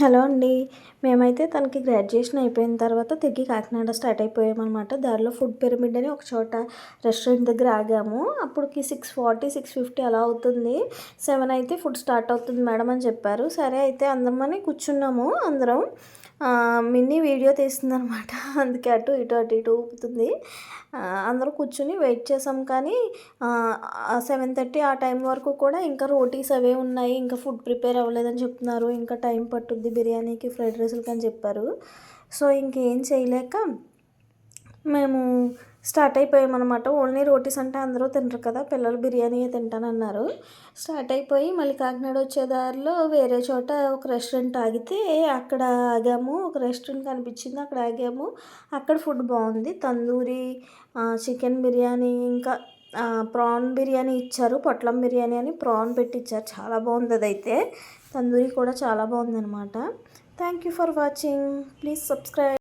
Hello అండి. మేమైతే తనకి గ్రాడ్యుయేషన్ అయిపోయిన తర్వాత తిరిగి కాకినాడ స్టార్ట్ అయిపోయామన్నమాట. దారిలో ఫుడ్ పిరమిడ్ అని ఒక చోట రెస్టారెంట్ దగ్గర ఆగాము. అప్పటికి సిక్స్ ఫార్టీ సిక్స్ ఫిఫ్టీ అలా అవుతుంది. సెవెన్ అయితే ఫుడ్ స్టార్ట్ అవుతుంది మేడం అని చెప్పారు. సరే అయితే అందమని కూర్చున్నాము అందరం. మినీ వీడియో తీస్తుందనమాట అందుకే అటు ఇటు అటు ఇటు ఊపుతుంది. అందరూ కూర్చుని వెయిట్ చేసాం కానీ సెవెన్ థర్టీ ఆ టైం వరకు కూడా ఇంకా రోటీస్ అవే ఉన్నాయి. ఇంకా ఫుడ్ ప్రిపేర్ అవ్వలేదని చెప్తున్నారు. ఇంకా టైం పట్టుద్ది బిర్యానీకి ఫ్రైడ్ రైస్లకి అని చెప్పారు. సో ఇంకేం చేయలేక మేము స్టార్ట్ అయిపోయామన్నమాట. ఓన్లీ రోటీస్ అంటే అందరూ తినరు కదా పిల్లలు బిర్యానీ తింటానన్నారు. స్టార్ట్ అయిపోయి మళ్ళీ కాకినాడ వచ్చే దారిలో వేరే చోట ఒక రెస్టారెంట్ ఆగితే అక్కడ ఆగాము. ఒక రెస్టారెంట్ కనిపించింది అక్కడ ఆగాము. అక్కడ ఫుడ్ బాగుంది. తందూరి చికెన్ బిర్యానీ ఇంకా ప్రాన్ బిర్యానీ ఇచ్చారు. పొట్లం బిర్యానీ అని ప్రాన్ పెట్టి ఇచ్చారు చాలా బాగుంది అదైతే. తందూరి కూడా చాలా బాగుందనమాట thank you for watching please subscribe